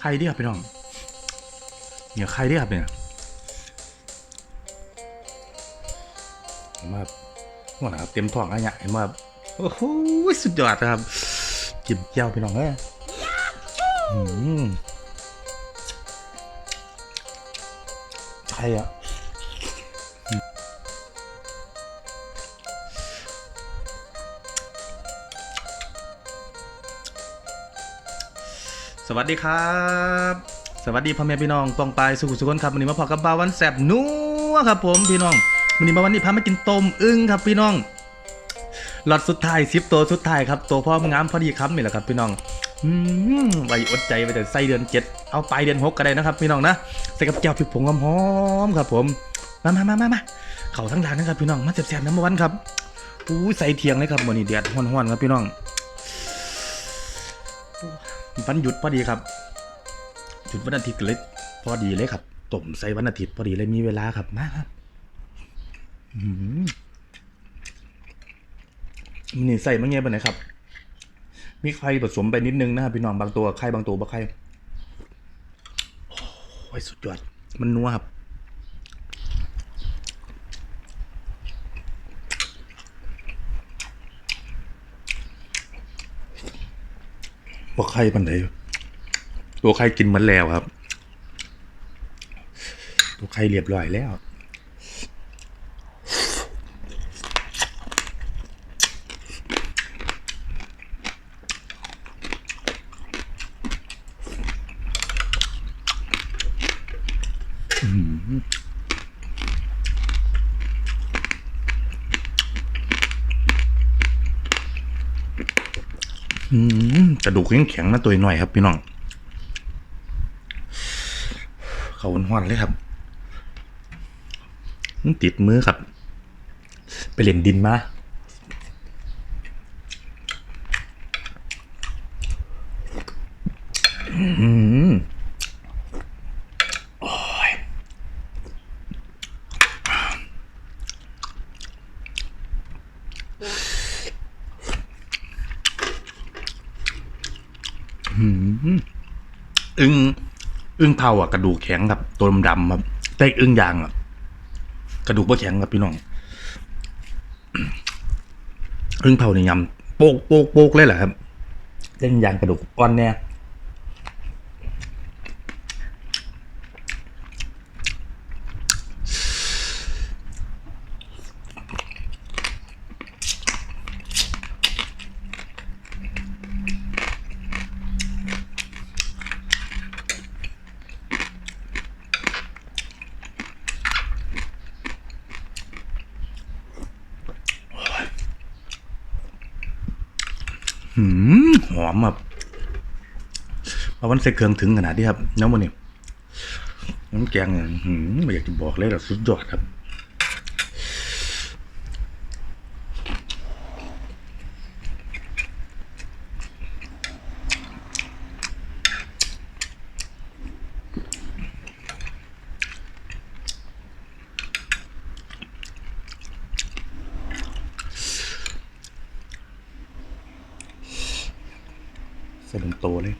ใครเดียพี่น้องเนี่ยใครเดียเนี่ยเห็นว่าว่านะครับเต็มท้องอะไรเนี่ยเห็นว่าโอ้โหสุดยอดนะครับจิ้มเจียวพี่น้องเอ้ยอืมใครอะ สวัสดีครับ สวัสดีพ่อแม่พี่น้องปองปายสุขสุขนครับวันนี้มาพอกับบาวันแสบนัวครับผมพี่น้องวันนี้มาวันนี้พามากินต้มอึ้งครับพี่น้องหลอดสุดท้ายซิปตัวสุดท้ายครับตัวพ่อมงามพอดีครับนี่แหละครับพี่น้องอืมไว้อดใจไปแต่ไส้เดือนเจ็ดเอาไปเดือนหกก็ได้นะครับ พี่น้องนะใส่กับแก้วพริกผงหอมครับ ผมมามามามามาเข่าทั้งร้านนะครับพี่น้องมาแซ่บๆน้ำมันครับอู้ใส่เทียงเลยครับวันนี้เดือดห้อนๆครับพี่น้อง วันหยุดพอดีครับหยุดวันอาทิตย์เลยพอดีเลยครับต้มใส่วันอาทิตย์พอดีเลยมีเวลาครับมาครับอืมมีนี่ใส่มาเงี้ยไปไหนะครับ มีไข่ผสมไปนิดนึงนะครับพี่น้องบางตัวไข่บางตัวบ่ไข่โอ้ยสุดยอด มันนัวครับ บ่ไข่ปันไดตัวไข่กินมันแล้วครับ ตัวไข่เรียบร้อยแล้ว อืมอืม กระดูกแข็งนะตัวหน่อยครับพี่น้อง เขาห้อนๆเลยครับติดมือครับ ไปเล่นดินมาอืมโอ้ยอืม อึ้งอึ้งเผาอะกระดูกแข็งครับตัวดำๆครับแต่อึ้งยางอะกระดูกบ่แข็งครับพี่น้องอึ้งเผานี่ยำโป๊กโป๊กโป๊กเลยแหละครับเส้นยางกระดูกอ่อนเน่ย หอมแบบเพราวันใส่เครื่องถึงขนาดนี้ครับน้ำมันนี่น้ำแกงเนี่ยไม่อยากจะบอกเลยหรอกสุดยอดครับ ใส่ลงโตเลย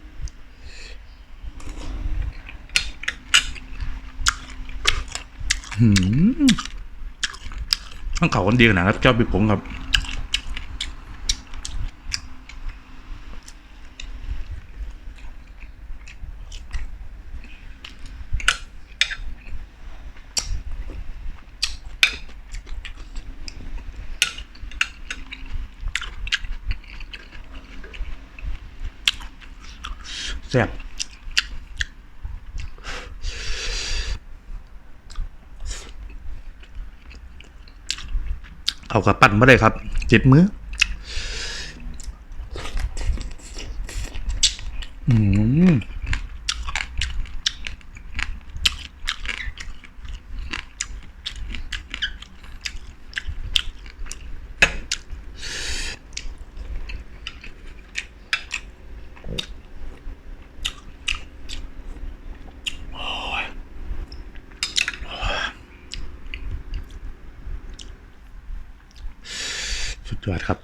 หืมข้างเขาคนเดียวนะครับ เจ้าปีผงครับ แซ่บเอากระปั้นมาเลยครับเจ็ดมืออื วัสดีครับ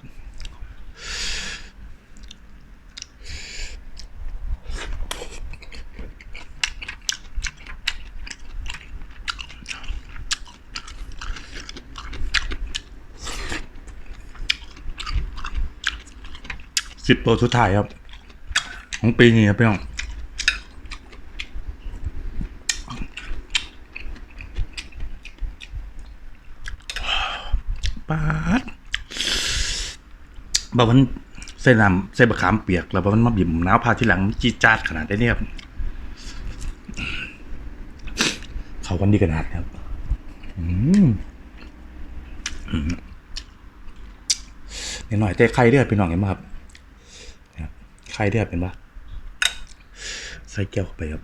สิบตัวสุดท้ายครับ ของปีนี้ครับพี่น้องปาด บาวันใส่น้ำใส่บะขามเปียก แล้วบาวันมาบิ่มน้ำพาที่หลังจีดจาดขนาดได้เนี่ยครับเขากันดีขนาดครับนิดหน่อยแต่ไข่เดือดพี่น้องเห็นไหมครับนะครับไข่เดือดเป็นปะใส่แก้วเข้าไปครับ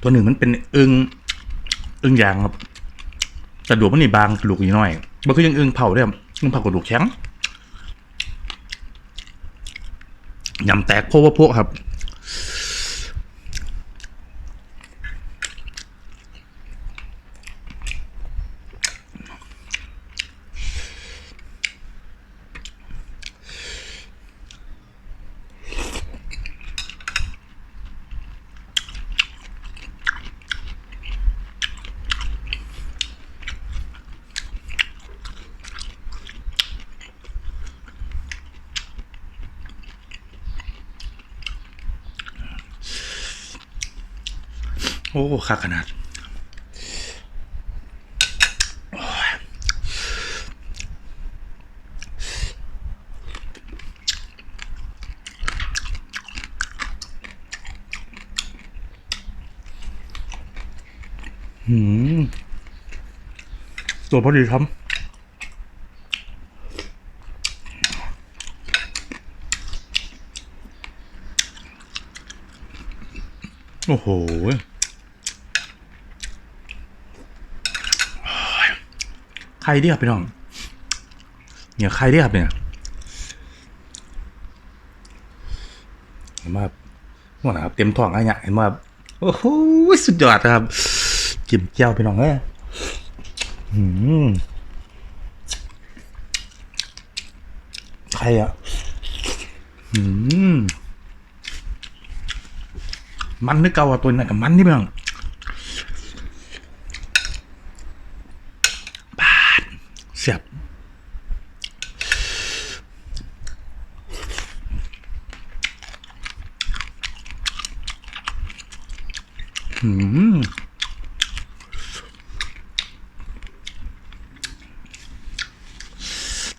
ตัวหนึ่งมันเป็นอึงอึงยางครับกระดูกมันนี่บางกระดูกนี่น้อยมันคือยังอึงเผาด้ครับอึงเผากระดูกแข็งยำแตกโพวกพวกครับ โอ้ค่าขนาดหืมตัวพอดีครับโอ้โห ใครเดียบพี่น้อง เนี่ยใครเดียบเนี่ยเห็นไหมครับว่านะครับเต็มท้องอะไรเนี่ยเห็นไหมครับโอ้โหสุดยอดครับจิ้มแจ่วพี่น้องเอ้ยหืมใครอะหืมมันนึกเก่าตัวนั้นกับมันนี่พี่น้อง เสียบหืม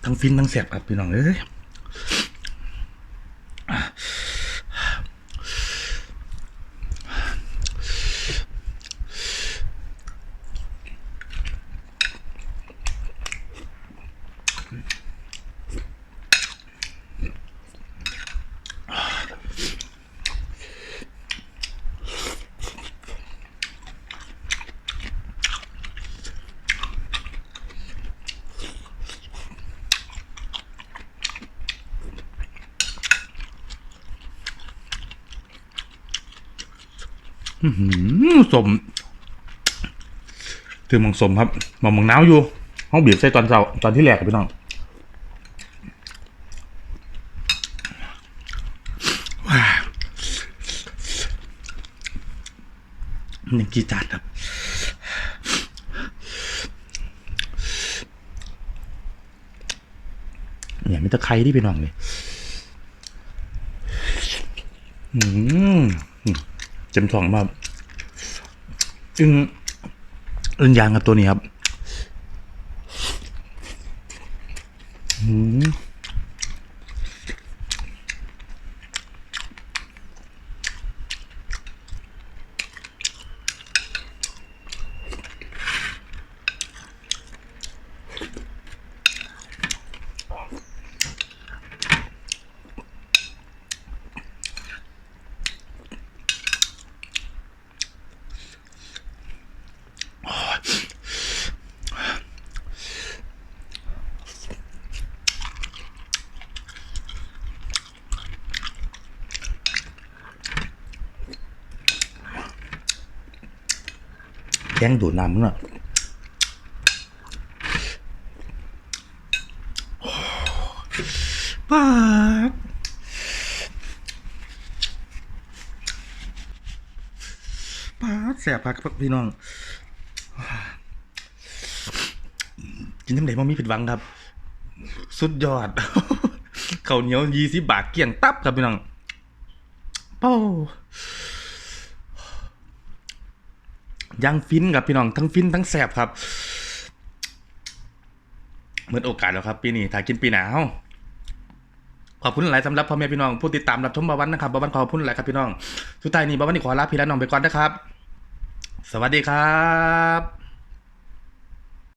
ทั้งฟินทั้งเสียบครับพี่น้องเอ้ย สมถือมังสมครับมังมังหนาวอยู่ห้องบีบใส่ตอนเช้าตอนที่แรกครับพี่น้องว้าวมันยังจีจัดครับเนี่ยมีตะไคร้ที่พี่น้องเลยอืม เจ็มทองมากจึงอึนยางกับตัวนี้ครับ อืม แกงดูดน้ำเนาะป้าบแสบครับพี่น้องกินน้ำไหนมันมีผิดหวังครับ สุดยอดข้าวเหนียวยี่สิบบาทเกลี่ยงตับครับพี่น้องเป้า ยังฟินครับพี่น้องทั้งฟินทั้งแสบครับเหมือนโอกาสแล้วครับปีนี้ถ้ากินปีหนาวขอบคุณหลายสำหรับพ่อแม่พี่น้องผู้ติดตามรับชมบาวันนะครับบาวันขอบคุณหลายครับพี่น้องสุดท้ายนี้บาวันนี่ขอลาพี่และน้องไปก่อนนะครับ สวัสดีครับ